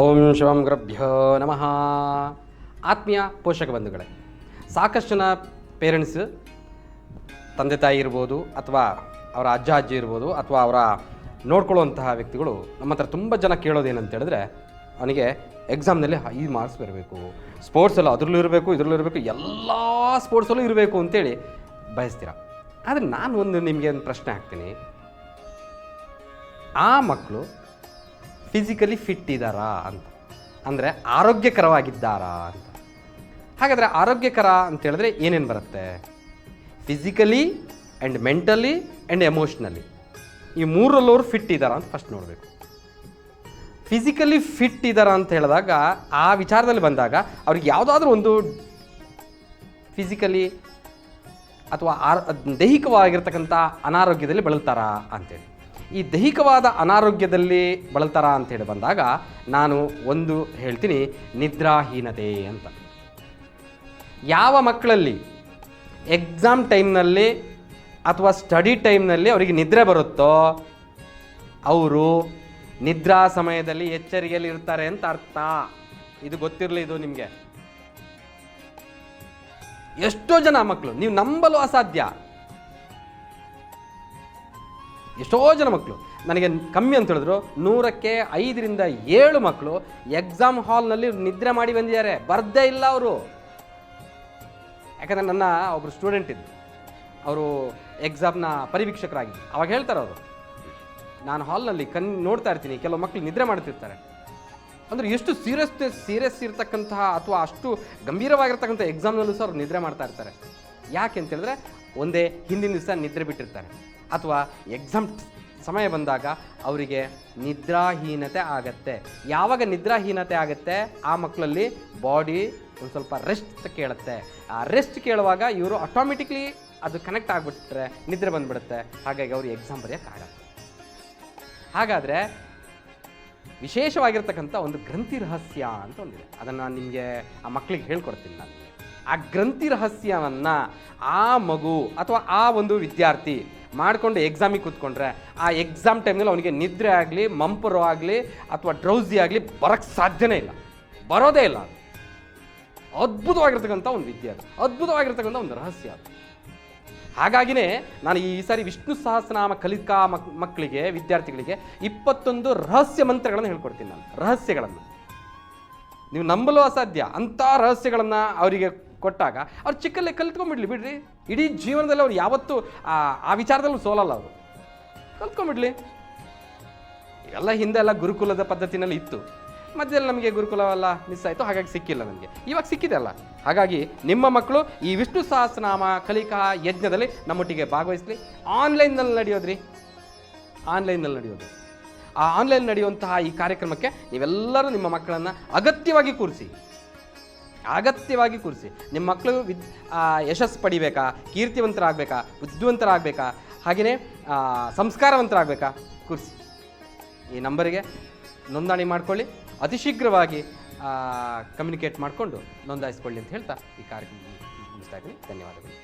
ಓಂ ಶಿವಂ ಗ್ರಭ್ಯೋ ನಮಃ. ಆತ್ಮೀಯ ಪೋಷಕ ಬಂಧುಗಳೇ, ಸಾಕಷ್ಟು ಜನ ಪೇರೆಂಟ್ಸ್ ತಂದೆ ತಾಯಿ ಇರ್ಬೋದು ಅಥವಾ ಅವರ ಅಜ್ಜ ಅಜ್ಜಿ ಇರ್ಬೋದು ಅಥವಾ ಅವರ ನೋಡ್ಕೊಳ್ಳುವಂತಹ ವ್ಯಕ್ತಿಗಳು ನಮ್ಮ ಹತ್ರ ತುಂಬ ಜನ ಕೇಳೋದೇನಂತ ಹೇಳಿದ್ರೆ, ಅವನಿಗೆ ಎಕ್ಸಾಮ್ನಲ್ಲಿ ಹೈ ಮಾರ್ಕ್ಸ್ ಬರಬೇಕು. ಸ್ಪೋರ್ಟ್ಸಲ್ಲೂ ಅದರಲ್ಲೂ ಇರಬೇಕು, ಇದರಲ್ಲೂ ಇರಬೇಕು, ಎಲ್ಲ ಸ್ಪೋರ್ಟ್ಸಲ್ಲೂ ಇರಬೇಕು ಅಂತೇಳಿ ಬಯಸ್ತೀರ? ಆದರೆ ನಾನು ಒಂದು ನಿಮಗೆ ಒಂದು ಪ್ರಶ್ನೆ ಹಾಕ್ತೀನಿ. ಆ ಮಕ್ಕಳು ಫಿಸಿಕಲಿ ಫಿಟ್ ಇದ್ದಾರಾ ಅಂತ. ಅಂದರೆ ಆರೋಗ್ಯಕರವಾಗಿದ್ದಾರಾ ಅಂತ. ಹಾಗಾದರೆ ಆರೋಗ್ಯಕರ ಅಂತ ಹೇಳಿದ್ರೆ ಏನೇನು ಬರುತ್ತೆ? Physically and mentally and emotionally ಈ ಮೂರಲ್ಲವರು ಫಿಟ್ ಇದ್ದಾರಾ ಅಂತ ಫಸ್ಟ್ ನೋಡಬೇಕು. ಫಿಸಿಕಲಿ ಫಿಟ್ ಇದ್ದಾರಾ ಅಂತ ಹೇಳಿದಾಗ ಆ ವಿಚಾರದಲ್ಲಿ ಬಂದಾಗ ಅವ್ರಿಗೆ ಯಾವುದಾದ್ರೂ ಒಂದು ಫಿಸಿಕಲಿ ಅಥವಾ ಆರ್ ದೈಹಿಕವಾಗಿರ್ತಕ್ಕಂಥ ಅನಾರೋಗ್ಯದಲ್ಲಿ ಬಳಲ್ತಾರಾ ಅಂತೇಳಿ. ಈ ದೈಹಿಕವಾದ ಅನಾರೋಗ್ಯದಲ್ಲಿ ಬಳಲ್ತಾರ ಅಂತೇಳಿ ಬಂದಾಗ ನಾನು ಒಂದು ಹೇಳ್ತೀನಿ ನಿದ್ರಾಹೀನತೆ ಅಂತ. ಯಾವ ಮಕ್ಕಳಲ್ಲಿ ಎಕ್ಸಾಮ್ ಟೈಮ್ನಲ್ಲಿ ಅಥವಾ ಸ್ಟಡಿ ಟೈಮ್ನಲ್ಲಿ ಅವರಿಗೆ ನಿದ್ರೆ ಬರುತ್ತೋ, ಅವರು ನಿದ್ರಾ ಸಮಯದಲ್ಲಿ ಎಚ್ಚರಿಕೆಯಲ್ಲಿ ಇರ್ತಾರೆ ಅಂತ ಅರ್ಥ. ಇದು ಗೊತ್ತಿರಲಿ ಇದು ನಿಮಗೆ. ಎಷ್ಟೋ ಜನ ಮಕ್ಕಳು ನೀವು ನಂಬಲು ಅಸಾಧ್ಯ. ಎಷ್ಟೋ ಜನ ಮಕ್ಕಳು ನನಗೆ ಕಮ್ಮಿ ಅಂತ ಹೇಳಿದ್ರು. ನೂರಕ್ಕೆ ಐದರಿಂದ ಏಳು ಮಕ್ಕಳು ಎಕ್ಸಾಮ್ ಹಾಲ್ನಲ್ಲಿ ನಿದ್ರೆ ಮಾಡಿ ಬಂದಿದ್ದಾರೆ. ಬರ್ದೇ ಇಲ್ಲ ಅವರು. ಯಾಕಂದರೆ ನನ್ನ ಒಬ್ಬರು ಸ್ಟೂಡೆಂಟ್ ಇದ್ದರು ಅವರು ಎಕ್ಸಾಮ್ನ ಪರಿವೀಕ್ಷಕರಾಗಿ. ಅವಾಗ ಹೇಳ್ತಾರೆ ಅವರು, ನಾನು ಹಾಲ್ನಲ್ಲಿ ಕಣ್ ನೋಡ್ತಾ ಇರ್ತೀನಿ. ಕೆಲವು ಮಕ್ಕಳು ನಿದ್ರೆ ಮಾಡ್ತಿರ್ತಾರೆ. ಅಂದರೆ ಎಷ್ಟು ಸೀರಿಯಸ್ ಸೀರಿಯಸ್ ಇರ್ತಕ್ಕಂತಹ ಅಥವಾ ಅಷ್ಟು ಗಂಭೀರವಾಗಿರ್ತಕ್ಕಂಥ ಎಕ್ಸಾಮ್ನಲ್ಲೂ ಸಹ ಅವ್ರು ನಿದ್ರೆ ಮಾಡ್ತಾ ಇರ್ತಾರೆ. ಯಾಕೆ ಅಂತೇಳಿದ್ರೆ ಒಂದೇ ಹಿಂದಿನ ದಿವಸ ನಿದ್ರೆ ಬಿಟ್ಟಿರ್ತಾರೆ. ಅಥವಾ ಎಕ್ಸಾಮ್ ಸಮಯ ಬಂದಾಗ ಅವರಿಗೆ ನಿದ್ರಾಹೀನತೆ ಆಗತ್ತೆ. ಯಾವಾಗ ನಿದ್ರಾಹೀನತೆ ಆಗುತ್ತೆ? ಆ ಮಕ್ಕಳಲ್ಲಿ ಬಾಡಿ ಒಂದು ಸ್ವಲ್ಪ ರೆಸ್ಟ್ ಕೇಳುತ್ತೆ. ಆ ರೆಸ್ಟ್ ಕೇಳುವಾಗ ಇವರು ಆಟೋಮೆಟಿಕ್ಲಿ ಅದು ಕನೆಕ್ಟ್ ಆಗಿಬಿಟ್ರೆ ನಿದ್ರೆ ಬಂದ್ಬಿಡುತ್ತೆ. ಹಾಗಾಗಿ ಅವರು ಎಕ್ಸಾಮ್ ಬರೆಯೋಕ್ಕಾಗಲ್ಲ ಹಾಗಾದರೆ ವಿಶೇಷವಾಗಿರ್ತಕ್ಕಂಥ ಒಂದು ಗ್ರಂಥಿ ರಹಸ್ಯ ಅಂತ ಒಂದಿದೆ. ಅದನ್ನು ನಾನು ನಿಮಗೆ ಆ ಮಕ್ಕಳಿಗೆ ಹೇಳ್ಕೊಡ್ತೀನಿ ನಾನು. ಆ ಗ್ರಂಥಿ ರಹಸ್ಯವನ್ನು ಆ ಮಗು ಅಥವಾ ಆ ಒಂದು ವಿದ್ಯಾರ್ಥಿ ಮಾಡಿಕೊಂಡು ಎಕ್ಸಾಮಿಗೆ ಕೂತ್ಕೊಂಡ್ರೆ, ಆ ಎಕ್ಸಾಮ್ ಟೈಮ್ನಲ್ಲಿ ಅವನಿಗೆ ನಿದ್ರೆ ಆಗಲಿ, ಮಂಪರು ಆಗಲಿ, ಅಥವಾ ಡ್ರೌಸಿ ಆಗಲಿ ಬರೋಕ್ಕೆ ಸಾಧ್ಯನೇ ಇಲ್ಲ. ಬರೋದೇ ಇಲ್ಲ ಅದು. ಅದ್ಭುತವಾಗಿರ್ತಕ್ಕಂಥ ಒಂದು ವಿದ್ಯೆ ಅದು. ಅದ್ಭುತವಾಗಿರ್ತಕ್ಕಂಥ ಒಂದು ರಹಸ್ಯ ಅದು. ಹಾಗಾಗಿನೇ ನಾನು ಈ ಸಾರಿ ವಿಷ್ಣು ಸಹಸ್ರನಾಮ ಕಲಿಕಾ ಮಕ್, ಮಕ್ಕಳಿಗೆ, ವಿದ್ಯಾರ್ಥಿಗಳಿಗೆ ಇಪ್ಪತ್ತೊಂದು ರಹಸ್ಯ ಮಂತ್ರಗಳನ್ನು ಹೇಳ್ಕೊಡ್ತೀನಿ ನಾನು. ರಹಸ್ಯಗಳನ್ನು. ನೀವು ನಂಬಲು ಅಸಾಧ್ಯ. ಅಂಥ ರಹಸ್ಯಗಳನ್ನು ಅವರಿಗೆ ಕೊಟ್ಟಾಗ ಅವ್ರು ಚಿಕ್ಕಲ್ಲೇ ಕಲ್ತ್ಕೊಂಡ್ಬಿಡ್ಲಿ, ಬಿಡ್ರಿ. ಇಡೀ ಜೀವನದಲ್ಲಿ ಅವ್ರು ಯಾವತ್ತೂ, ಆ ವಿಚಾರದಲ್ಲೂ ಸೋಲಲ್ಲ ಅವರು. ಕಲ್ತ್ಕೊಂಡ್ಬಿಡ್ಲಿ. ಎಲ್ಲ ಹಿಂದೆ ಎಲ್ಲ ಗುರುಕುಲದ ಪದ್ಧತಿನಲ್ಲಿ ಇತ್ತು. ಮಧ್ಯದಲ್ಲಿ ನಮಗೆ ಗುರುಕುಲವೆಲ್ಲ ಮಿಸ್ ಆಯಿತು, ಹಾಗಾಗಿ ಸಿಕ್ಕಿಲ್ಲ ನನಗೆ ಇವಾಗ ಸಿಕ್ಕಿದೆ ಅಲ್ಲ. ಹಾಗಾಗಿ ನಿಮ್ಮ ಮಕ್ಕಳು ಈ ವಿಷ್ಣು ಸಹಸ್ರನಾಮ ಕಲಿಕಾ ಯಜ್ಞದಲ್ಲಿ ನಮ್ಮೊಟ್ಟಿಗೆ ಭಾಗವಹಿಸಲಿ. ಆನ್ಲೈನ್ನಲ್ಲಿ ನಡೆಯೋದ್ರಿ. ಆನ್ಲೈನ್ನಲ್ಲಿ ನಡೆಯೋದು. ಆ ಆನ್ಲೈನ್ ನಡೆಯುವಂತಹ ಈ ಕಾರ್ಯಕ್ರಮಕ್ಕೆ ನೀವೆಲ್ಲರೂ ನಿಮ್ಮ ಮಕ್ಕಳನ್ನು ಅಗತ್ಯವಾಗಿ ಕೂರಿಸಿ. ಅಗತ್ಯವಾಗಿ ಕೂರಿಸಿ. ನಿಮ್ಮ ಮಕ್ಕಳು ವಿದ್ ಯಶಸ್ಸು ಪಡಿಬೇಕಾ? ಕೀರ್ತಿವಂತರಾಗಬೇಕಾ? ಬುದ್ಧಿವಂತರಾಗಬೇಕಾ ಹಾಗೆಯೇ ಸಂಸ್ಕಾರವಂತರಾಗಬೇಕಾ? ಕೂರಿಸಿ. ಈ ನಂಬರಿಗೆ ನೋಂದಣಿ ಮಾಡ್ಕೊಳ್ಳಿ. ಅತಿ ಶೀಘ್ರವಾಗಿ ಕಮ್ಯುನಿಕೇಟ್ ಮಾಡಿಕೊಂಡು ನೋಂದಾಯಿಸ್ಕೊಳ್ಳಿ ಅಂತ ಹೇಳ್ತಾ ಈ ಕಾರ್ಯಕ್ರಮ ಮುಗಿಸ್ತಾ ಇದ್ದೀನಿ. ಧನ್ಯವಾದಗಳು.